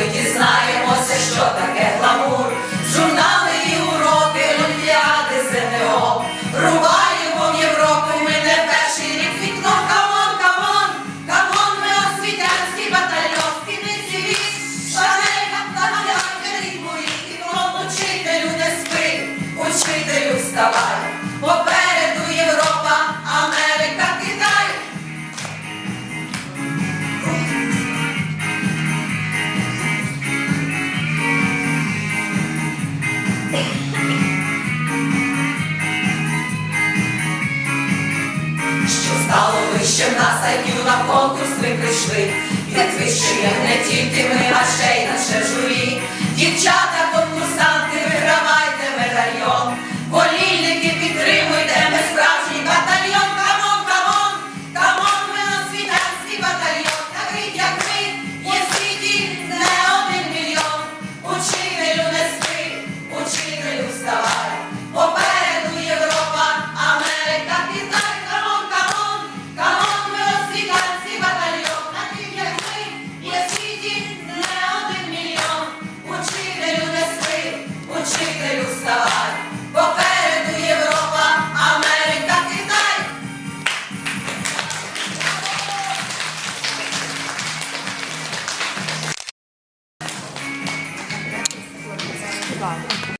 Ой, що стало вище нас, а й на конкурс ми прийшли. І не тільки ми, а ще й наше журі. Дівчата. Right.